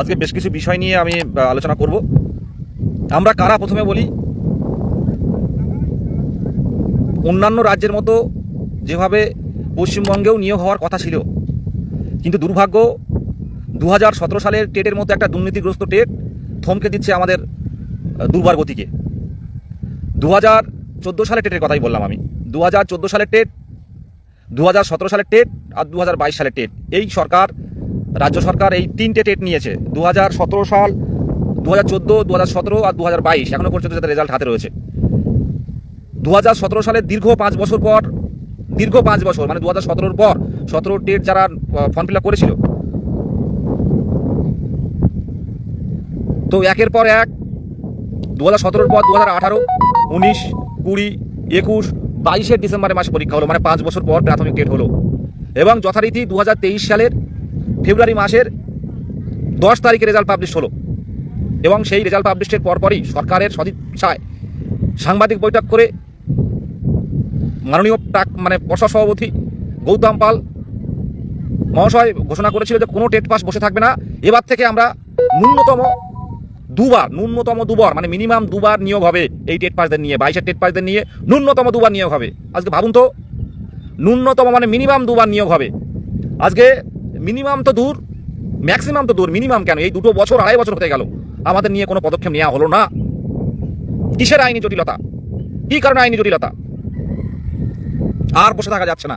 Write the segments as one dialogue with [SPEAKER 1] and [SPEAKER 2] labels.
[SPEAKER 1] আজকে বেশ কিছু বিষয় নিয়ে আমি আলোচনা করব। আমরা কারা প্রথমে বলি? অন্যান্য রাজ্যের মতো যেভাবে পশ্চিমবঙ্গেও নিয়োগ হওয়ার কথা ছিল, কিন্তু দুর্ভাগ্য দু হাজার সতেরো সালের টেটের মতো একটা দুর্নীতিগ্রস্ত টেট থমকে দিচ্ছে আমাদের দুর্বার গতিকে। দু হাজার চোদ্দ সালের টেটের কথাই বললাম আমি। দু হাজার চোদ্দ সালের টেট দু হাজার সতেরো সালের টেট আর দু হাজার বাইশ সালের টেট। এই সরকার রাজ্য সরকার এই তিনটে টেট নিয়েছে দু হাজার সতেরো সাল দু হাজার চোদ্দ দু হাজার সতেরো আর দু হাজার বাইশ এখনও পর্যন্ত যাদের রেজাল্ট হাতে রয়েছে। দু হাজার সতেরো সালের দীর্ঘ পাঁচ বছর পর, দীর্ঘ পাঁচ বছর মানে দু হাজার সতেরোর পর সতেরো টেট যারা ফর্ম ফিল আপ করেছিল। তো একের পর এক দু হাজার সতেরোর পর দু হাজার আঠারো, উনিশ, কুড়ি, একুশ বাইশের ডিসেম্বরে মাসে পরীক্ষা হলো মানে পাঁচ বছর পর প্রাথমিক টেট হলো। এবং যথারীতি দু হাজার তেইশ সালের ফেব্রুয়ারি মাসের দশ তারিখে রেজাল্ট পাবলিশ হলো। এবং সেই রেজাল্ট পাবলিশের পরপরই সরকারের সদিচ্ছায় সাংবাদিক বৈঠক করে মাননীয় টাক মানে পর্ষদ সভাপতি গৌতম পাল মহাশয় ঘোষণা করেছিল যে কোনো টেট পাস বসে থাকবে না। এবার থেকে আমরা ন্যূনতম দুবার ন্যূনতম দুবার মানে মিনিমাম দুবার নিয়োগ হবে এই টেট পাসদের নিয়ে, বাইশের টেট পাসদের নিয়ে ন্যূনতম দুবার নিয়োগ হবে। আজকে ভাবুন তো, ন্যূনতম মানে মিনিমাম দুবার নিয়োগ হবে। আজকে মিনিমাম তো দূর, ম্যাক্সিমাম তো দূর, মিনিমাম কেন? এই দুটো বছর, আড়াই বছর হতে গেল। আমাদের নিয়ে কোনো পদক্ষেপ নেওয়া হলো না। কিসের আইনি জটিলতা? কী কারণে আইনি জটিলতা? আর বসে থাকা যাচ্ছে না।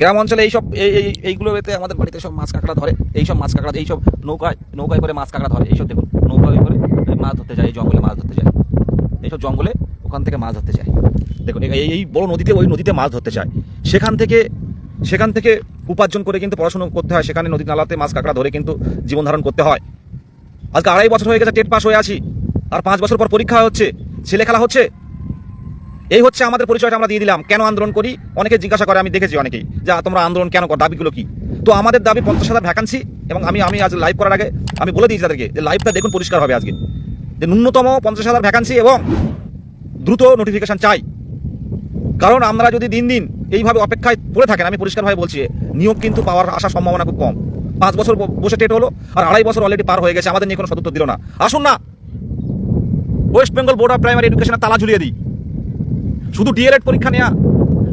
[SPEAKER 1] গ্রাম অঞ্চলে এইসব, এই এই, এইগুলো এতে আমাদের বাড়িতে সব মাছ কাঁকড়া ধরে। এইসব মাছ কাঁকড়া, এইসব নৌকায় নৌকায় করে মাছ কাঁকড়া ধরে। এইসব দেখুন নৌকায় করে মাছ ধরতে যায়, এই জঙ্গলে মাছ ধরতে যায়। এইসব জঙ্গলে ওখান থেকে মাছ ধরতে যায়। দেখুন, এই এই বড় নদীতে, ওই নদীতে মাছ ধরতে চায় সেখান থেকে সেখান থেকে উপার্জন করে কিন্তু পড়াশুনো করতে হয়, সেখানে নদী নালাতে মাছ কাঁকড়া ধরে কিন্তু জীবন ধারণ করতে হয়। আজকে আড়াই বছর হয়ে গেছে, টেট পাস হয়ে আছি। আর পাঁচ বছর পর পরীক্ষা হচ্ছে, ছেলে খেলা হচ্ছে। এই হচ্ছে আমাদের পরিচয়টা আমরা দিয়ে দিলাম। কেন আন্দোলন করি? অনেকে জিজ্ঞাসা করে, আমি দেখেছি অনেকেই, যে তোমরা আন্দোলন কেন করো? দাবিগুলো কি? তো আমাদের দাবি পঞ্চাশ হাজার ভ্যাকান্সি এবং আমি আমি আজ লাইভ করার আগে আমি বলে দিয়েছি তাদেরকে যে লাইভটা দেখুন, পরিষ্কার হবে আজকে। যে, ন্যূনতম পঞ্চাশ হাজার ভ্যাকান্সি এবং দ্রুত নোটিফিকেশন চাই। কারণ আমরা যদি দিন দিন এইভাবে অপেক্ষায় পড়ে থাকেন, আমি পরিষ্কারভাবে বলছি, নিয়োগ কিন্তু পাওয়ার আসার সম্ভাবনা খুব কম। পাঁচ বছর বসে টেট হলো আর আড়াই বছর অলরেডি পার হয়ে গেছে, আমাদের নিয়ে কোনো সদুত্তর দিল না। আসুন না West Bengal board of primary এডুকেশনের তালা ঝুলিয়ে দিই। শুধু ডিএলএড পরীক্ষা নেওয়া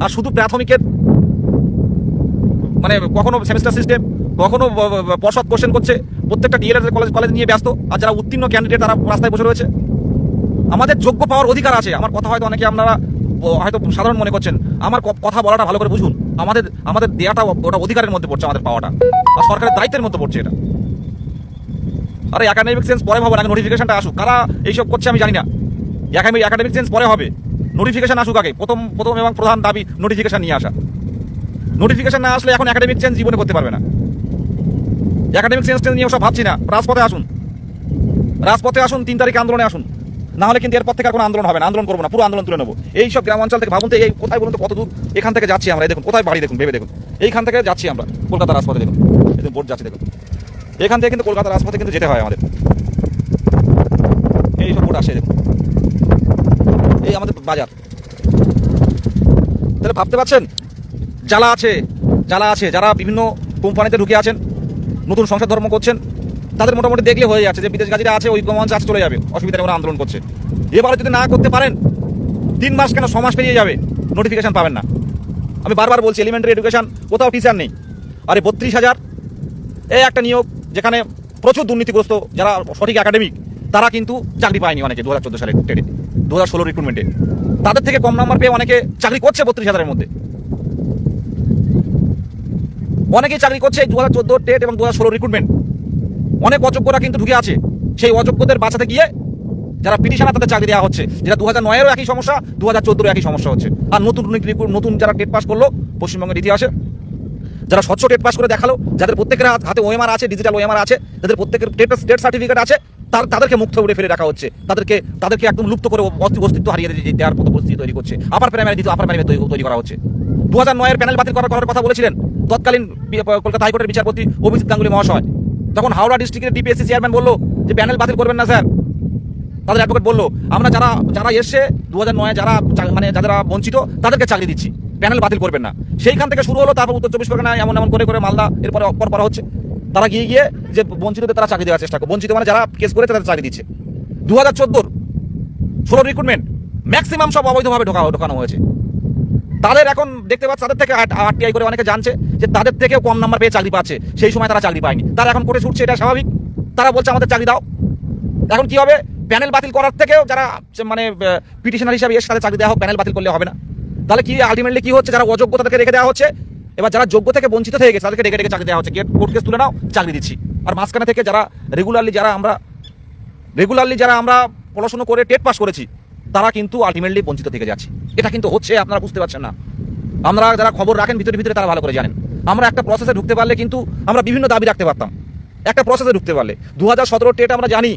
[SPEAKER 1] আর শুধু প্রাথমিকের মানে কখনো সেমিস্টার সিস্টেম কখনো পর্ষদ কোশ্চেন করছে, প্রত্যেকটা ডিএলএড কলেজ কলেজ নিয়ে ব্যস্ত, আর যারা উত্তীর্ণ ক্যান্ডিডেট তারা রাস্তায় বসে রয়েছে। আমাদের যোগ্য পাওয়ার অধিকার আছে, আমার কথা হয়তো অনেকে আপনারা হয়তো সাধারণ মনে করছেন, আমার কথা বলাটা ভালো করে বুঝুন। আমাদের আমাদের দেয়াটা ওটা অধিকারের মধ্যে পড়ছে আমাদের পাওয়াটা। আর সরকারের দায়িত্বের মধ্যে পড়ছে এটা। আরে একাডেমিক সেন্স পরে হবে, আগে নোটিফিকেশনটা আসুক। কারা এইসব করছে আমি জানি না। একাডেমিক একাডেমিক সেন্স পরে হবে। নোটিফিকেশন আসুক আগে। প্রথম প্রথম এবং প্রধান দাবি নোটিফিকেশন নিয়ে আসা। নোটিফিকেশন না আসলে এখন একাডেমিক চেঞ্জ জীবনে করতে পারবে না। একাডেমিক সেন্স নিয়ে সব ভাবছি না। রাজপথে আসুন। রাজপথে আসুন, তিন তারিখে আন্দোলনে আসুন। না হলে কিন্তু এরপর থেকে আর কোনো আন্দোলন হবে না, আন্দোলন করব না, পুরো আন্দোলন তুলে নেব। এই সব গ্রাম অঞ্চল থেকে ভাবুন তো, এই কোথায় বলুন তো, কত দূর? এখান থেকে যাচ্ছি আমরা দেখুন, কোথায় বাড়ি দেখুন, ভেবে দেখুন। এইখান থেকে যাচ্ছি আমরা কলকাতা রাজপথে, দেখুন। দেখুন বোর্ড যাচ্ছি, দেখুন। এখান থেকে কিন্তু কলকাতা রাজপথে কিন্তু যেতে হয় আমাদের। এই সব বোর্ড আসে, দেখুন। এই আমাদের বাজার। তাহলে ভাবতে পারছেন? জ্বালা আছে জ্বালা আছে। যারা বিভিন্ন কোম্পানিতে ঢুকে আছেন, নতুন সংসার ধর্ম করছেন তাদের মোটামুটি দেখলে হয়ে যাচ্ছে যে বিদেশ গাজীরা আছে, ওই মঞ্চ আছে চলে যাবে। অসুবিধা নেই ওরা আন্দোলন করছে। এবারে যদি না করতে পারেন, তিন মাস কেন ছ মাস পেরিয়ে যাবে? নোটিফিকেশান পাবেন না। আমি বারবার বলছি এলিমেন্টারি এডুকেশান কোথাও টিচার নেই। আরে বত্রিশ হাজার এই একটা নিয়োগ যেখানে প্রচুর দুর্নীতিগ্রস্ত যারা সঠিক একাডেমিক তারা কিন্তু চাকরি পায়নি অনেকে দু হাজার চোদ্দ টেটে দু হাজার ষোলো রিক্রুটমেন্টে তাদের থেকে কম নাম্বার পেয়ে অনেকে চাকরি করছে বত্রিশ হাজারের মধ্যে। অনেকেই চাকরি করছে দু হাজার চোদ্দ টেট এবং দু হাজার ষোলো রিক্রুটমেন্ট অনেক অযোগ্যরা কিন্তু ঢুকে আছে। সেই অযোগ্যদের বাঁচাতে গিয়ে যারা পিটিশনার, তাদের চাকরি দেওয়া হচ্ছে। যেটা দু হাজার নয়েরও একই সমস্যা দু হাজার একই সমস্যা হচ্ছে। আর নতুন নতুন যারা টেট পাস করল, পশ্চিমবঙ্গের ইতিহাসে, যারা স্বচ্ছ টেট পাস করে দেখাল, যাদের প্রত্যেকের হাতে ওএমআর আছে ডিজিটাল ওএমআর আছে, যাদের প্রত্যেকের টেট টেট সার্টিফিকেট আছে, তার তাদেরকে মুক্ত উড়ে ফেলে রাখা হচ্ছে। তাদেরকে তাদেরকে একদম লুপ্ত করে অস্তিত্ব হারিয়ে দিয়ে দেওয়ার মতো পরিস্থিতি তৈরি করছে। আপার প্রাইমারি দ্বিতীয় আপার প্রাইমারি তৈরি করা হচ্ছে। দু হাজার নয়ের প্যানেল বাতিল করার কথা বলেছিলেন তৎকালীন কলকাতা হাইকোর্টের বিচারপতি অভিজিৎ গাঙ্গুলি মহাশয়। তখন হাওড়া ডিস্ট্রিক্টের ডিপিএসসি চেয়ারম্যান বলল যে, প্যানেল বাতিল করবেন না, স্যার। তাদের অ্যাডভোকেট বলল, আমরা যারা যারা এসছে দু হাজার নয় যারা মানে যারা বঞ্চিত, তাদেরকে চাকরি দিচ্ছি। প্যানেল বাতিল করবেন না। সেইখান থেকে শুরু হলো, তারপর উত্তর চব্বিশ পরগনা এমন এমন করে করে মালদা, এরপরে অপর করা হচ্ছে। তারা গিয়ে গিয়ে যে বঞ্চিতদের তারা চাকরি দেওয়ার চেষ্টা করে বঞ্চিত মানে যারা কেস করে তাদের চাকরি দিচ্ছে। দু হাজার চোদ্দোর ষোলো রিক্রুটমেন্ট ম্যাক্সিমাম সব অবৈধভাবে ঢোকা, ঢোকানো হয়েছে। তাদের এখন দেখতে পাচ্ছ, তাদের থেকে আরটিআই করে অনেকে জানছে যে তাদের থেকেও কম নাম্বার পেয়ে চাকরি পাচ্ছে। সেই সময় তারা চাকরি পায়নি। তারা এখন করে ছুটছে, এটা স্বাভাবিক। তারা বলছে, আমাদের চাকরি দাও। এখন কি হবে? প্যানেল বাতিল করার থেকেও যারা মানে পিটিশনার হিসাবে এসে তাদের চাকরি দেওয়া হোক প্যানেল বাতিল করলে হবে না। তাহলে কি আলটিমেটলি কি হচ্ছে? যারা অযোগ্য তাদেরকে রেখে দেওয়া হচ্ছে। এবার যারা যোগ্য থেকে বঞ্চিত হয়ে গেছে, তাদেরকে ডেকে ডেকে চাকরি দেওয়া হচ্ছে। গেট কোর্ট কেস তুলে নাও, চাকরি দিচ্ছি। আর মাঝখানে থেকে যারা রেগুলারলি যারা আমরা রেগুলারলি যারা আমরা পড়াশুনো করে টেট পাস করেছি তারা কিন্তু আলটিমেটলি বঞ্চিত থেকে যাচ্ছে। এটা কিন্তু হচ্ছে, আপনারা বুঝতে পারছেন না। আমরা যারা খবর রাখেন, ভিতরে ভিতরে তারা ভালো করে জানেন। আমরা একটা প্রসেসে ঢুকতে পারলে কিন্তু আমরা বিভিন্ন দাবি রাখতে পারতাম। একটা প্রসেসে ঢুকতে পারলে। দু হাজার সতেরো টেট আমরা জানি।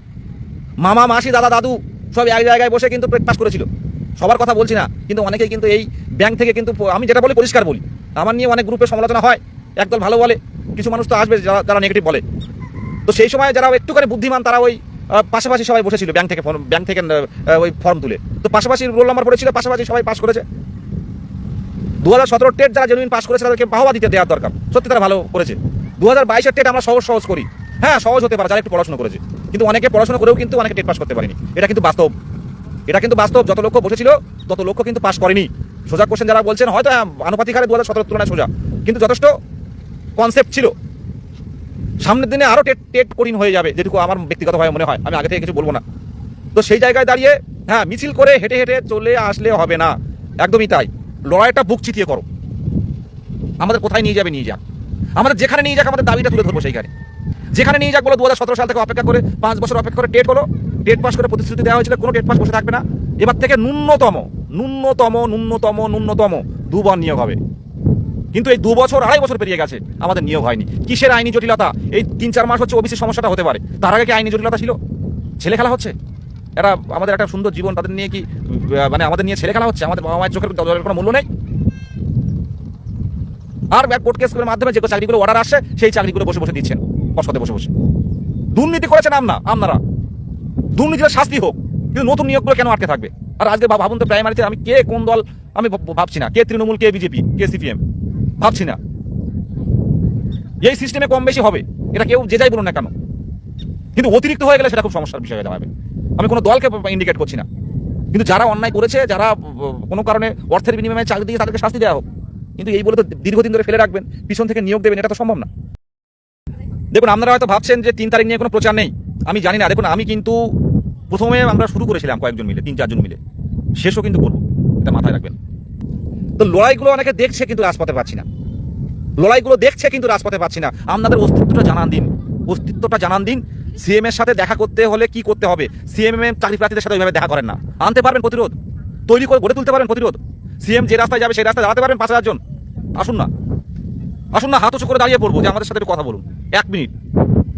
[SPEAKER 1] মামা, মাসি, দাদা, দাদু সব এক জায়গায় বসে কিন্তু পাস করেছিল। সবার কথা বলছি না, কিন্তু অনেকেই কিন্তু এই ব্যাংক থেকে কিন্তু আমি যেটা বলি, পরিষ্কার বলি। আমার নিয়ে অনেক গ্রুপে সমালোচনা হয়। একদল ভালো বলে। কিছু মানুষ তো আসবে, যারা যারা নেগেটিভ বলে। তো সেই সময় যারা একটুখানি বুদ্ধিমান, তারা ওই পাশাপাশি সবাই বসেছিল ব্যাংক থেকে ফর্ম ব্যাংক থেকে ওই ফর্ম তুলে। তো পাশাপাশি রোল নাম্বার পড়েছিল পাশাপাশি সবাই পাস করেছে। দু হাজার সতেরো টেট যারা জেনুইন পাস করেছে তাদেরকে বাহবা দিতে দেওয়ার দরকার। সত্যি তারা ভালো করেছে। দু হাজার বাইশের টেট আমরা সহজ সহজ করি। হ্যাঁ সহজ হতে পারে যারা একটু পড়াশোনা করেছে। কিন্তু অনেকে পড়াশোনা করেও কিন্তু অনেকে টেট পাস করতে পারেনি। এটা কিন্তু বাস্তব। এটা কিন্তু বাস্তব। যত লক্ষ্য বসেছিল তত লক্ষ্য কিন্তু পাস করেনি। সোজা কোশ্চেন যারা বলছেন হয়তো হ্যাঁ, আনুপাতিক হারে দু হাজার সতেরোর তুলনায় সোজা। কিন্তু যথেষ্ট কনসেপ্ট ছিল। সামনের দিনে আরও টেট টেট কঠিন হয়ে যাবে, যেটুকু আমার ব্যক্তিগতভাবে মনে হয়। আমি আগে থেকে কিছু বলব না। তো সেই জায়গায় দাঁড়িয়ে হ্যাঁ মিছিল করে হেঁটে হেঁটে চলে আসলে হবে না। একদমই তাই। লড়াইটা বুক চিতিয়ে করো। আমাদের কোথায় নিয়ে যাবে, নিয়ে যাক। আমাদের যেখানে নিয়ে যাক, আমাদের দাবিটা তুলে ধরবো সেইখানে। যেখানে নিয়ে যাক বলো দু হাজার সতেরো সাল থেকে অপেক্ষা করে পাঁচ বছর অপেক্ষা করে টেট হলো টেট পাস করে প্রতিশ্রুতি দেওয়া হয়েছিল, কোনো টেট পাস বসে থাকবে না। এবার থেকে ন্যূনতম ন্যূনতম ন্যূনতম ন্যূনতম দুবার নিয়োগ হবে। কিন্তু এই দু বছর আড়াই বছর পেরিয়ে গেছে, আমাদের নিয়োগ হয়নি। কিসের আইনি জটিলতা? এই তিন চার মাস হচ্ছে ওবিসি সমস্যাটা হতে পারে। তার আগে কি আইনি জটিলতা ছিল? ছেলে খেলা হচ্ছে? এরা আমাদের একটা সুন্দর জীবন, তাদের নিয়ে কি মানে আমাদের নিয়ে ছেলে খেলা হচ্ছে? আমাদের বাবা মায়ের চোখের কোনো মূল্য নেই? আর কোর্ট কেসের মাধ্যমে যে চাকরিগুলো অর্ডার আসে সেই চাকরিগুলো বসে বসে দিচ্ছেন পশতে বসে বসে। দুর্নীতি করেছেন আপনারা আপনারা দুর্নীতির শাস্তি হোক, কিন্তু নতুন নিয়োগগুলো কেন আটকে থাকবে? আর আজকে ভাব- ভাবুন তো প্রাইমারিতে আমি কে, কোন দল, আমি ভাব- ভাবছি না। কে তৃণমূল, কে বিজেপি, কে সিপিএম? ভাবছি না। এই সিস্টেমে কম বেশি হবে। এটা কেউ যে যাই বলুন না কেন। কিন্তু অতিরিক্ত হয়ে গেলে সেটা খুব সমস্যার বিষয় হয়ে আমি কোনো দলকে ইন্ডিকেট করছি না। কিন্তু যারা অন্যায় করেছে, যারা কোনো কারণে অর্থের বিনিময়ে চাকরি দিয়ে তাদেরকে শাস্তি দেওয়া হোক, কিন্তু এই বলে তো দীর্ঘদিন ধরে ফেলে রাখবেন, পিছন থেকে নিয়োগ দেবেন, এটা তো সম্ভব না। দেখুন, আপনারা হয়তো ভাবছেন যে তিন তারিখ নিয়ে কোনো প্রচার নেই। আমি জানি না, দেখুন, আমি কিন্তু প্রথমে আমরা শুরু করেছিলাম কয়েকজন মিলে, তিন চারজন মিলে। শেষও কিন্তু করব, এটা মাথায় রাখবেন। তো লড়াইগুলো অনেকে দেখছে কিন্তু রাজপথে পাচ্ছি না। লড়াইগুলো দেখছে কিন্তু রাজপথে পাচ্ছি না। আপনাদের অস্তিত্বটা জানান দিন। অস্তিত্বটা জানান দিন। সিএম এর সাথে দেখা করতে হলে কি করতে হবে? সিএম এম চাকরি প্রার্থীদের সাথে ওইভাবে দেখা করেন না। আনতে পারবেন প্রতিরোধ। তৈরি করে গড়ে তুলতে পারবেন প্রতিরোধ। সিএম যে রাস্তায় যাবে সেই রাস্তায় দাঁড়াতে পারবেন পাঁচ হাজার জন। আসুন না। আসুন না, হাত উঁচু করে দাঁড়িয়ে পড়ব যে আমাদের সাথে কথা বলুন। এক মিনিট।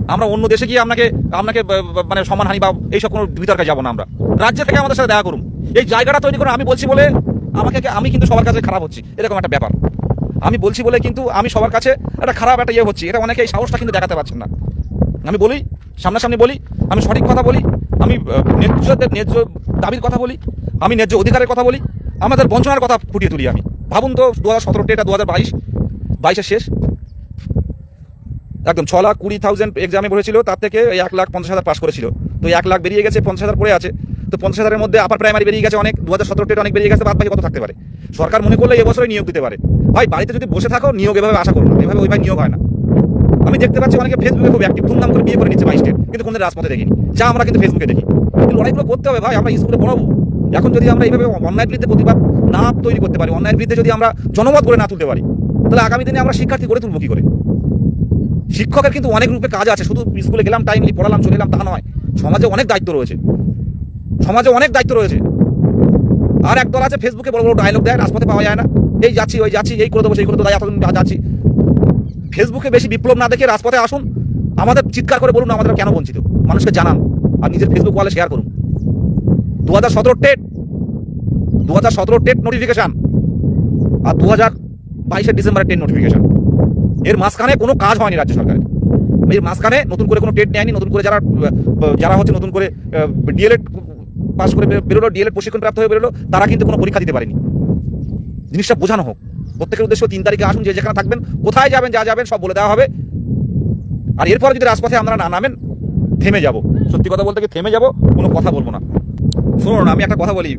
[SPEAKER 1] আমরা অন্য দেশে গিয়ে আপনাকে আপনাকে মানে সম্মানহানি বা এইসব কোনো বিতর্কে যাব না আমরা। রাজ্য থেকে আমাদের সাথে দেখা করুন। এই জায়গাটা তৈরি করুন, আমি বলছি বলে আমাকে আমি কিন্তু সবার কাছে খারাপ হচ্ছি। এরকম একটা ব্যাপার। আমি বলছি বলে কিন্তু আমি সবার কাছে একটা খারাপ একটা ইয়ে হচ্ছি। এটা অনেকে এই সাহসটা কিন্তু দেখাতে পারছেন না। আমি বলি সামনাসামনি বলি আমি সঠিক কথা বলি আমি আহ, ন্যায্য দাবির কথা বলি আমি ন্যায্য অধিকারের কথা বলি আমাদের বঞ্চনার কথা ফুটিয়ে তুলি আমি। ভাবুন তো দু হাজার সতেরোটা এটা দু হাজার বাইশ বাইশের শেষ। একদম ছ লাখ কুড়ি থাউজেন্ড এক্সামে পড়েছিল তার থেকে এক লাখ পঞ্চাশ হাজার পাস করেছিল। তো এক লাখ বেরিয়ে গেছে পঞ্চাশ হাজার পড়ে আছে। তো পঞ্চাশ হাজারের মধ্যে আপার প্রাইমারি বেরিয়ে গেছে অনেক দু হাজার সতেরো অনেক বেরিয়ে গেছে, বাদ কত থাকতে পারে? সরকার মনে করলে এবছরই নিয়োগ দিতে পারে। ভাই, বাড়িতে যদি বসে থাকো, নিয়োগ এভাবে আশা করো এভাবে ওইভাবে নিয়োগ হয় না। আমি দেখতে পাচ্ছি অনেকে ফেসবুকে খুব অ্যাক্টিভ ধুমধাম করে বিয়ে করে নিচ্ছে বাইশ কিন্তু কোনদিন রাজপথে দেখিনি। যা আমরা কিন্তু ফেসবুকে দেখি। কিন্তু লড়াইগুলো করতে হবে ভাই, আমরা স্কুলে পড়াবো। এখন যদি আমরা এইভাবে অন্যায়ের বিরুদ্ধে প্রতিবাদ না তৈরি করতে পারি, অন্যায়ের বিরুদ্ধে যদি আমরা জনমত করে না তুলতে পারি, তাহলে আগামী দিনে আমরা শিক্ষার্থী গড়ে তুলবো কি করে? শিক্ষকের কিন্তু অনেক রূপে কাজ আছে, শুধু স্কুলে গেলাম টাইমলি পড়ালাম, চলে এলাম, তা নয়। সমাজে অনেক দায়িত্ব রয়েছে। সমাজে অনেক দায়িত্ব রয়েছে। আর একদল আছে ফেসবুকে বড় বড় ডায়লগ দেয়, রাজপথে পাওয়া যায় না। এই যাচ্ছি, ওই যাচ্ছি, এই করে দেবো, সেই করে দেবো এতদিন যাচ্ছি। ফেসবুকে বেশি বিপ্লব না দেখে রাজপথে আসুন। আমাদের চিৎকার করে বলুন, আমাদের কেন বঞ্চিত? মানুষকে জানান আর নিজের ফেসবুক ওয়ালে শেয়ার করুন। দু হাজার সতেরো টেট দু হাজার সতেরো টেট নোটিফিকেশান আর দু হাজার বাইশের ডিসেম্বরের টেট নোটিফিকেশান এর মাঝখানে কোনো কাজ হয়নি রাজ্য সরকারের। এর মাঝখানে নতুন করে কোনো টেট নেয়নি, নতুন করে যারা যারা হচ্ছে নতুন করে ডিএলএড পাস করে বেরোলো ডিএলএড প্রশিক্ষণ প্রাপ্ত হয়ে বেরোলো, তারা কিন্তু কোনো পরীক্ষা দিতে পারেনি। জিনিসটা বোঝানো হোক। প্রত্যেকের উদ্দেশ্য তিন তারিখে আসুন, যে যেখানে থাকবেন, কোথায় যাবেন, যা যাবেন, সব বলে দেওয়া হবে। আর এরপরে যদি রাজপথে আমরা না নামেন, থেমে যাব। সত্যি কথা বলতে কি, থেমে যাব, কোনো কথা বলব না। শুনুন, আমি একটা কথা বলি।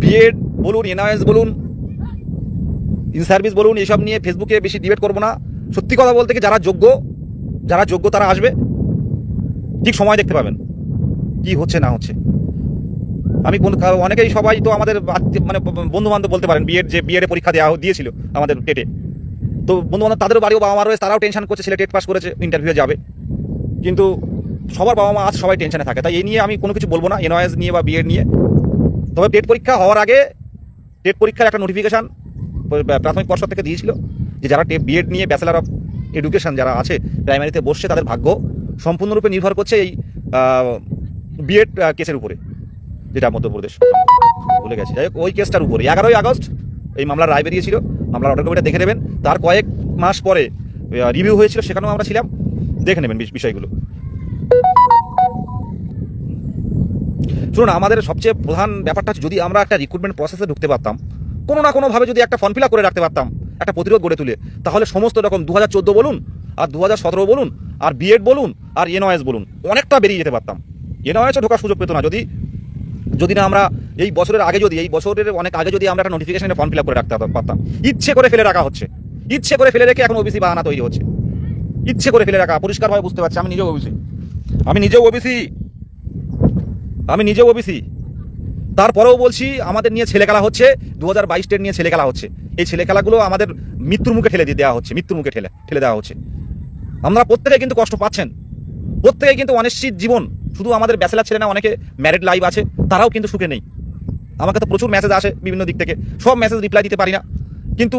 [SPEAKER 1] বিএড বলুন এনআইএস বলুন ইন সার্ভিস বলুন এইসব নিয়ে ফেসবুকে বেশি ডিবেট করব না। সত্যি কথা বলতে কি, যারা যোগ্য যারা যোগ্য তারা আসবে। ঠিক সময় দেখতে পাবেন, কি হচ্ছে না হচ্ছে। আমি কোন অনেকেই সবাই তো আমাদের মানে বন্ধু বান্ধব বলতে পারেন বিএড যে বিএড পরীক্ষা দেওয়া দিয়েছিল আমাদের টেটে। তো বন্ধু বান্ধব তাদেরও বাড়িও বাবা মা রয়েছে তারাও টেনশন করছে, ছেলে টেট পাস করেছে ইন্টারভিউ যাবে। কিন্তু সবার বাবা মা আছে সবাই টেনশনে থাকে। তাই এই নিয়ে আমি কোনো কিছু বলব না এনওয়াইএস নিয়ে বা বিএড নিয়ে। তবে টেট পরীক্ষা হওয়ার আগে, টেট পরীক্ষার একটা নোটিফিকেশান প্রাথমিক পর্ষদ থেকে দিয়েছিল যে, যারা টেট বিএড নিয়ে ব্যাচেলার অফ এডুকেশন যারা আছে প্রাইমারিতে বসছে, তাদের ভাগ্য সম্পূর্ণরূপে নির্ভর করছে এই বিএড কেসের উপরে। যেটা মধ্যপ্রদেশ। ভুলে গেছি। যাই হোক, ওই কেসটার উপরে এগারোই আগস্ট এই মামলার রায় বেরিয়েছিল। মামলার অর্ডার কপিটা দেখে নেবেন। তার কয়েক মাস পরে রিভিউ হয়েছিল, সেখানেও আমরা ছিলাম। দেখে নেবেন বিষ- বিষয়গুলো। শুনুন, আমাদের সবচেয়ে প্রধান ব্যাপারটা হচ্ছে, যদি আমরা একটা রিক্রুটমেন্ট প্রসেসে ঢুকতে পারতাম, কোনো না কোনোভাবে যদি একটা ফর্ম ফিল করে রাখতে পারতাম, একটা প্রতিরোধ গড়ে তুলে, তাহলে সমস্ত রকম দু হাজার চোদ্দ বলুন, আর দু হাজার সতেরো বলুন, আর বিএড বলুন, আর এনওএস বলুন, অনেকটা বেরিয়ে যেতে পারতাম। এনওএসও ঢোকার সুযোগ পেত না। যদি যদি না আমরা এই বছরের আগে যদি, এই বছরের অনেক আগে যদি আমরা একটা নোটিফিকেশনে ফর্ম ফিল করে রাখতে পারতাম ইচ্ছে করে ফেলে রাখা হচ্ছে। ইচ্ছে করে ফেলে রেখে এখন ওবিসি বাহানা তৈরি হচ্ছে। ইচ্ছে করে ফেলে রাখা, পরিষ্কারভাবে বুঝতে পারছি, আমি নিজেও ওবিসি আমি নিজেও ওবিসি আমি নিজেও ওবিসি তারপরেও বলছি, আমাদের নিয়ে ছেলে খেলা হচ্ছে দু হাজার বাইশ টের নিয়ে ছেলে খেলা হচ্ছে। এই ছেলে খেলাগুলো আমাদের মৃত্যুর মুখে ঠেলে দিয়ে দেওয়া হচ্ছে, মৃত্যুর মুখে ঠেলে ঠেলে দেওয়া হচ্ছে। আমরা প্রত্যেকে কিন্তু কষ্ট পাচ্ছেন। প্রত্যেকে কিন্তু অনিশ্চিত জীবন। শুধু আমাদের ব্যাচেলার ছেলে না অনেকে ম্যারিড লাইভ আছে, তারাও কিন্তু সুখে নেই। আমাকে তো প্রচুর মেসেজ আসে বিভিন্ন দিক থেকে। সব মেসেজ রিপ্লাই দিতে পারি না। কিন্তু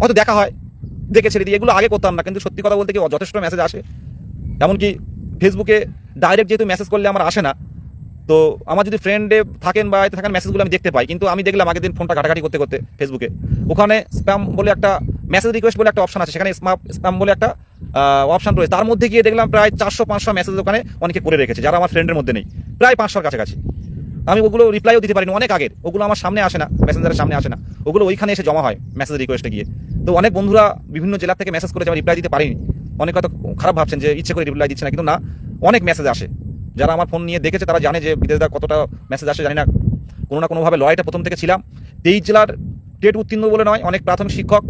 [SPEAKER 1] হয়তো দেখা হয়, দেখে ছেড়ে দিই এগুলো আগে করতাম না। কিন্তু সত্যি কথা বলতে কি, যথেষ্ট মেসেজ আসে। এমনকি ফেসবুকে ডাইরেক্ট যেহেতু মেসেজ করলে আমার আসে না, তো আমার যদি ফ্রেন্ডে থাকেন বা থাকেন মেসেজগুলো আমি দেখতে পাই। কিন্তু আমি দেখলাম আগের দিন ফোনটা ঘাটাঘাটি করতে করতে ফেসবুকে ওখানে স্প্যাম বলে একটা মেসেজ রিকোয়েস্ট বলে একটা অপশন আছে, সেখানে স্প্যাম বলে একটা অপশন রয়েছে। তার মধ্যে গিয়ে দেখলাম প্রায় চারশো, পাঁচশো মেসেজ ওখানে অনেকে করে রেখেছে, যারা আমার ফ্রেন্ডের মধ্যে নেই। প্রায় পাঁচশোর কাছাকাছি। আমি ওগুলো রিপ্লাইও দিতে পারিনি, অনেক আগের। ওগুলো আমার সামনে আসে না মেসেঞ্জারের সামনে আসে না। ওগুলো ওইখানে এসে জমা হয় মেসেজ রিকোয়েস্টে গিয়ে। তো অনেক বন্ধুরা বিভিন্ন জেলা থেকে মেসেজ করেছে, আমি রিপ্লাই দিতে পারিনি। অনেক হয়তো খারাপ ভাবছেন যে ইচ্ছে করে রিপ্লাই দিচ্ছে না, কিন্তু না, অনেক মেসেজ আসে। যারা আমার ফোন নিয়ে দেখেছে, তারা জানে যে বিদেশদা কতটা মেসেজ আসে, জানি না। কোনো না কোনোভাবে লড়াইটা প্রথম থেকে ছিলাম। তেইশ জেলার টেট উত্তীর্ণ বলে নয়, অনেক প্রাথমিক শিক্ষক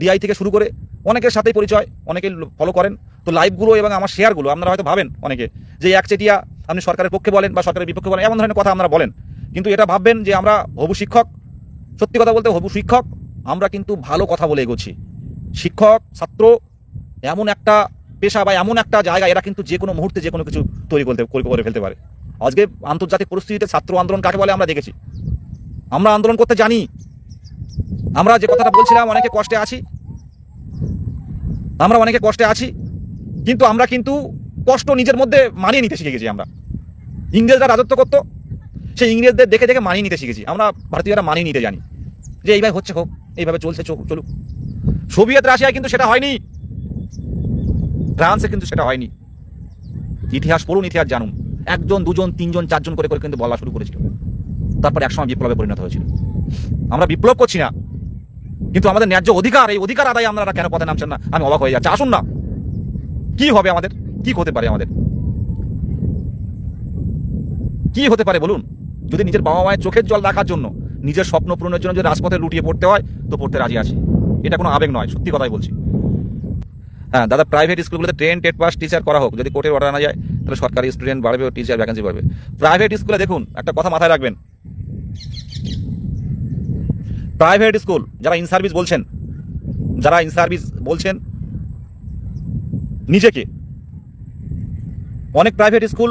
[SPEAKER 1] ডিআই থেকে শুরু করে অনেকের সাথেই পরিচয় অনেকে ফলো করেন। তো লাইভগুলো এবং আমার শেয়ারগুলো আপনারা হয়তো ভাবেন অনেকে যে একচেটিয়া আপনি সরকারের পক্ষে বলেন বা সরকারের বিপক্ষে বলেন, এমন ধরনের কথা আপনারা বলেন। কিন্তু এটা ভাববেন যে আমরা হবু শিক্ষক। সত্যি কথা বলতে হবু শিক্ষক, আমরা কিন্তু ভালো কথা বলে এগোচ্ছি। শিক্ষক, ছাত্র, এমন একটা পেশা বা এমন একটা জায়গা, এরা কিন্তু যে কোনো মুহূর্তে যে কোনো কিছু তৈরি করতে করে করে ফেলতে পারে। আজকে আন্তর্জাতিক পরিস্থিতিতে ছাত্র আন্দোলন কাকে বলে আমরা দেখেছি। আমরা আন্দোলন করতে জানি আমরা যে কথাটা বলছিলাম, অনেকে কষ্টে আছি। আমরা অনেকে কষ্টে আছি, কিন্তু আমরা কিন্তু কষ্ট নিজের মধ্যে মানিয়ে নিতে শিখে গেছি আমরা। ইংরেজরা রাজত্ব করতো, সেই ইংরেজদের দেখে দেখে মানিয়ে নিতে শিখেছি। আমরা ভারতীয়রা মানিয়ে নিতে জানি যে এইভাবে হচ্ছে হোক, এইভাবে চলছে চলুক। সোভিয়েত রাশিয়ায় কিন্তু সেটা হয়নি। ফ্রান্সে কিন্তু সেটা হয়নি। ইতিহাস পড়ুন ইতিহাস জানুন। একজন, দুজন, তিনজন, চারজন করে করে কিন্তু বলা শুরু করেছিল। তারপর একসময় বিপ্লবে পরিণত হয়েছিল। আমরা বিপ্লব করছি না। কিন্তু আমাদের ন্যায্য অধিকার, এই অধিকার আদায় আপনারা কেন পথে নামছেন না? আমি অবাক হয়ে যাচ্ছি। আসুন না। কি হবে আমাদের? কি হতে পারে আমাদের? কি হতে পারে বলুন? যদি নিজের বাবা মায়ের চোখের জল রাখার জন্য, নিজের স্বপ্ন পূরণের জন্য যদি রাজপথে লুটিয়ে পড়তে হয়, তো পড়তে রাজি আছি। এটা কোনো আবেগ নয়, সত্যি কথাই বলছি। হ্যাঁ দাদা প্রাইভেট স্কুলগুলোতে ট্রেন টেট পাস টিচার করা হোক। যদি কোর্টের অর্ডার আনা যায়, তাহলে সরকারি স্টুডেন্ট বাড়বে টিচার ভ্যাকেন্সি বাড়বে। প্রাইভেট স্কুলে দেখুন, একটা কথা মাথায় রাখবেন। প্রাইভেট স্কুল, যারা ইন সার্ভিস বলছেন, যারা ইন সার্ভিস বলছেন, নিজেকে। অনেক প্রাইভেট স্কুল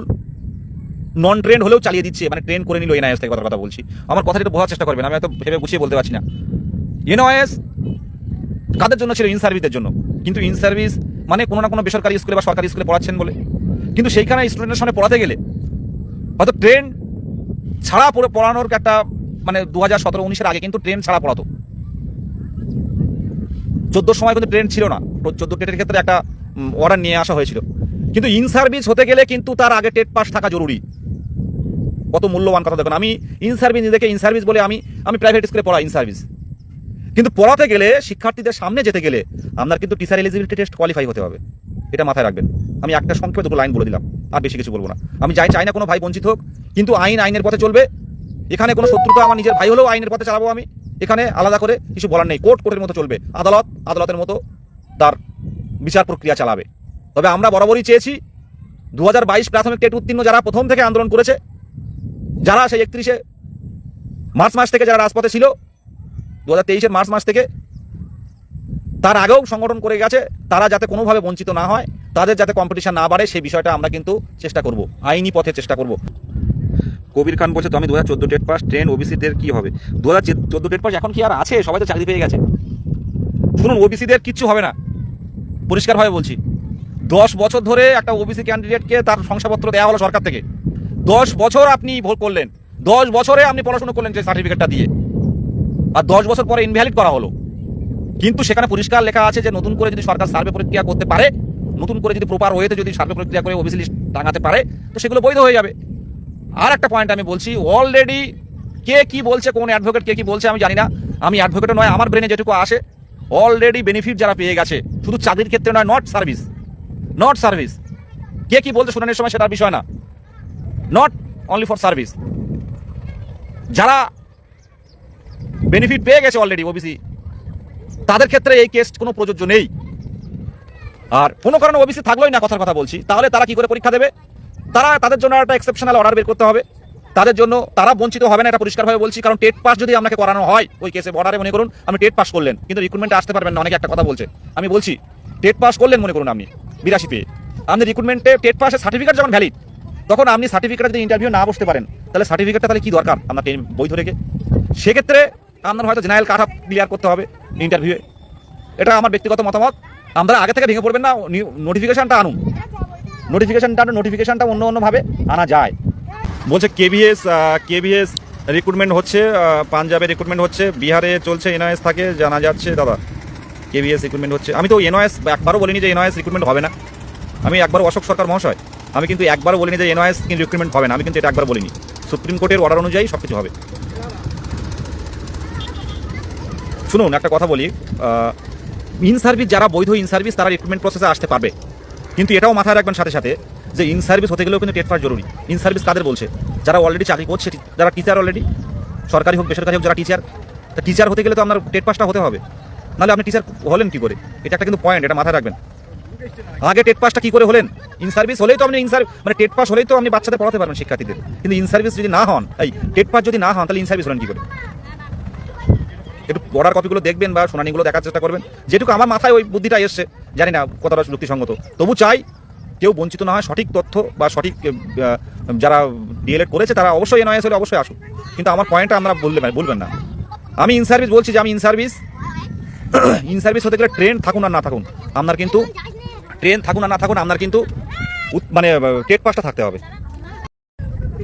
[SPEAKER 1] নন ট্রেন হলেও চালিয়ে দিচ্ছে মানে ট্রেন করে নিল এনআইএস থেকে কথা বলছি। আমার কথাটা একটু বোঝার চেষ্টা করবেন, আমি এত ভেবে গুছিয়ে বলতে পারছি না। এনআইএস কাদের জন্য ছিল ইন সার্ভিসের জন্য? কিন্তু ইন সার্ভিস মানে কোনো না কোনো বেসরকারি স্কুলে বা সরকারি স্কুলে পড়াচ্ছেন বলে। কিন্তু সেইখানে স্টুডেন্টের সামনে পড়াতে গেলে হয়তো ট্রেন ছাড়া পড়ে পড়ানোর একটা মানে দু হাজার সতেরো, উনিশের আগে কিন্তু ট্রেন ছাড়া পড়াতো। চোদ্দোর সময় কিন্তু ট্রেন ছিল না। চোদ্দ টেটের ক্ষেত্রে একটা অর্ডার নিয়ে আসা হয়েছিল। কিন্তু ইন সার্ভিস হতে গেলে কিন্তু তার আগে টেট পাস থাকা জরুরি। কত মূল্যবান কথা দেখুন। আমি ইন সার্ভিস নিজেকে ইন সার্ভিস বলে আমি আমি প্রাইভেট স্কুলে পড়া ইন সার্ভিস কিন্তু পড়াতে গেলে, শিক্ষার্থীদের সামনে যেতে গেলে আপনার কিন্তু টিচার এলিজিবিলিটি টেস্ট কোয়ালিফাই হতে হবে। এটা মাথায় রাখবেন। আমি একটা সংক্ষেপে দুটো লাইন বলে দিলাম, আর বেশি কিছু বলব না। আমি যাই, চাই না কোনো ভাই বঞ্চিত হোক, কিন্তু আইন, আইনের পথে চলবে। এখানে কোনো শত্রুতা আমার নিজের ভাই হলেও আইনের পথে চালাবো আমি। এখানে আলাদা করে কিছু বলার নেই। কোর্ট কোর্টের মতো চলবে। আদালত আদালতের মতো তার বিচার প্রক্রিয়া চালাবে। তবে আমরা বরাবরই চেয়েছি দু হাজার বাইশ প্রাথমিক টেট উত্তীর্ণ যারা প্রথম থেকে আন্দোলন করেছে, যারা সেই একত্রিশে মার্চ মাস থেকে যারা রাজপথে ছিল দু হাজার মার্চ মাস থেকে তার আগেও সংগঠন করে গেছে। তারা যাতে কোনোভাবে বঞ্চিত না হয়, তাদের যাতে কম্পিটিশন না বাড়ে, সেই বিষয়টা আমরা কিন্তু চেষ্টা করব। আইনি পথে চেষ্টা করব। কবির খান বলছে তো আমি দু হাজার চোদ্দ ডেট পাস ট্রেন ওবিসিদের কী হবে? দু হাজার চোদ্দ ডেট পাস এখন কি আর আছে? সবাই তো চাকরি পেয়ে গেছে। শুনুন ওবিসিদের কিচ্ছু হবে না। পরিষ্কারভাবে বলছি। দশ বছর ধরে একটা ওবিসি ক্যান্ডিডেটকে তার শংসাপত্র দেওয়া হলো সরকার থেকে। দশ বছর আপনি ভোট করলেন। দশ বছরে আপনি পড়াশোনা করলেন যে সার্টিফিকেটটা দিয়ে। আর দশ বছর পরে ইনভ্যালিড করা হলো। কিন্তু সেখানে পরিষ্কার লেখা আছে যে, নতুন করে যদি সরকার সার্ভে প্রক্রিয়া করতে পারে, নতুন করে যদি প্রপার ওয়েতে যদি সার্ভে প্রক্রিয়া করে ওবিসি লিস্ট টাঙাতে পারে, তো সেগুলো বৈধ হয়ে যাবে। আর একটা পয়েন্ট আমি বলছি অলরেডি কে কি বলছে, কোন অ্যাডভোকেট কে কি বলছে আমি জানি না। আমি অ্যাডভোকেটও নয়, আমার ব্রেনে যেটুকু আসে অলরেডি বেনিফিট যারা পেয়ে গেছে, শুধু চাকরির ক্ষেত্রে নয় নট সার্ভিস নট সার্ভিস কে কি বলছে শুনানির সময় সেটার বিষয় না। নট অনলি ফর সার্ভিস যারা বেনিফিট পেয়ে গেছে অলরেডি ওবিসি তাদের ক্ষেত্রে এই কেস কোনো প্রযোজ্য নেই। আর কোনো কারণে ওবিসি থাকলোই না কথার কথা বলছি, তাহলে তারা কি করে পরীক্ষা দেবে? তারা তাদের জন্য একটা এক্সেপশনাল অর্ডার বের করতে হবে। তাদের জন্য তারা বঞ্চিত হবে না, এটা পরিষ্কারভাবে বলছি। কারণ টেট পাস যদি আপনাকে করানো হয়, ওই কেসে অর্ডারে মনে করুন আপনি টেট পাস করলেন, কিন্তু রিক্রুটমেন্টে আসতে পারবেন না, অনেকে একটা কথা বলছে। আমি বলছি, টেট পাস করলেন মনে করুন আপনি, বিরাশি পেয়ে। আপনি রিক্রুটমেন্টে টেট পাসের সার্টিফিকেট যখন ভ্যালিড তখন আপনি সার্টিফিকেট যদি ইন্টারভিউ না বসতে পারেন, তাহলে সার্টিফিকেটটা তাহলে কি দরকার আপনার টেন বৈধ রেখে? সেক্ষেত্রে আপনার হয়তো জেনারেল কাঠ অফ ক্লিয়ার করতে হবে ইন্টারভিউয়ে এটা আমার ব্যক্তিগত মতামত। আমরা আগে থেকে ভেঙে পড়বেন না নোটিফিকেশনটা আনুন। নোটিফিকেশনটা নোটিফিকেশনটা অন্য অন্যভাবে আনা যায়। বলছে কেভিএস কেভিএস রিক্রুটমেন্ট হচ্ছে পাঞ্জাবে রিক্রুটমেন্ট হচ্ছে, বিহারে চলছে এনআইএস থাকে, জানা যাচ্ছে, দাদা। কেভিএস রিক্রুটমেন্ট হচ্ছে। আমি তো এনআইএস একবারও বলিনি যে এনআইএস রিক্রুটমেন্ট হবে না। আমি একবার অশোক সরকার মহাশয়। আমি কিন্তু একবারও বলিনি যে এনআইএস কিন্তু রিক্রুটমেন্ট হবে না। আমি কিন্তু এটা একবার বলিনি। সুপ্রিম কোর্টের অর্ডার অনুযায়ী সব কিছু হবে। শুনুন, একটা কথা বলি। ইন সার্ভিস যারা বৈধ ইন সার্ভিস তারা রিক্রুটমেন্ট প্রসেসে আসতে পারবে। কিন্তু এটাও মাথায় রাখবেন সাথে সাথে যে ইন সার্ভিস হতে গেলেও কিন্তু টেট পাস জরুরি। ইন সার্ভিস কাদের বলছে? যারা অলরেডি চাকরি করছে যারা টিচার অলরেডি সরকারি হোক, বেসরকারি হোক, যারা টিচার তা টিচার হতে গেলে তো আপনার টেট পাসটা হতে হবে। নাহলে আপনি টিচার হলেন কী করে? এটা একটা কিন্তু পয়েন্ট এটা মাথায় রাখবেন। আগে টেট পাসটা কী করে হলেন? ইন সার্ভিস হলেই তো আপনি ইন সার্ভিস মানে টেট পাস হলেই তো আপনি বাচ্চাদের পড়াতে পারবেন শিক্ষার্থীদের। কিন্তু ইন সার্ভিস যদি না হন, এই টেট পাস যদি না হন, তাহলে ইন সার্ভিস হলেন কী করে? একটু পড়ার কপিগুলো দেখবেন বা শুনানিগুলো দেখার চেষ্টা করবেন। যেটুকু আমার মাথায় ওই বুদ্ধিটা এসছে, জানি না কতটা যুক্তিসঙ্গত। তবু চাই কেউ বঞ্চিত না হয়, সঠিক তথ্য বা সঠিক যারা ডিএলএড করেছে তারা অবশ্যই এনআইএস হলে অবশ্যই আসুক। কিন্তু আমার পয়েন্টটা আমরা বললে বলবেন না। আমি ইন সার্ভিস বলছি যে আমি ইন সার্ভিস ইন সার্ভিস হতে গেলে ট্রেন থাকুন আর না থাকুন, আপনার কিন্তু ট্রেন থাকুন আর না থাকুন, আপনার কিন্তু মানে টেট পাসটা থাকতে হবে।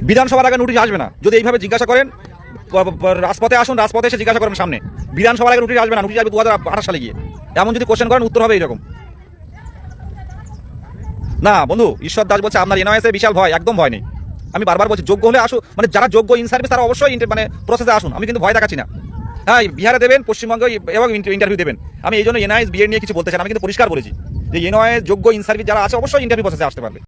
[SPEAKER 1] বিধানসভার আগে নোটিশ আসবে না। যদি এইভাবে জিজ্ঞাসা করেন রাজপথে আসুন, রাজপথে এসে জিজ্ঞাসা করেন সামনে। বিধানসভার আগে নোটিশ আসবে না নোটিশ আসবে দু হাজার আঠাশ সালে গিয়ে। এমন যদি কোশ্চেন করেন, উত্তর হবে এইরকম। না, বন্ধু, ঈশ্বর দাস বলছে, আপনার এনআইএসে বিশাল ভয়, একদম ভয় নেই। আমি বারবার বলছি, যোগ্য হলে আসুন মানে যারা যোগ্য ইন সার্ভিস তারা অবশ্যই মানে প্রসেসে আসুন। আমি কিন্তু ভয় দেখাচ্ছি না। হ্যাঁ বিহারে দেবেন, পশ্চিমবঙ্গে এবং ইন্টারভিউ দেবেন। আমি এই জন্য এনআইএস বিএড নিয়ে কিছু বলতে চাই আমি কিন্তু পরিষ্কার বলেছি যে এনআইএস যোগ্য ইন সার্ভিস যারা আছে, অবশ্যই ইন্টারভিউ প্রসেসে আসতে পারবে।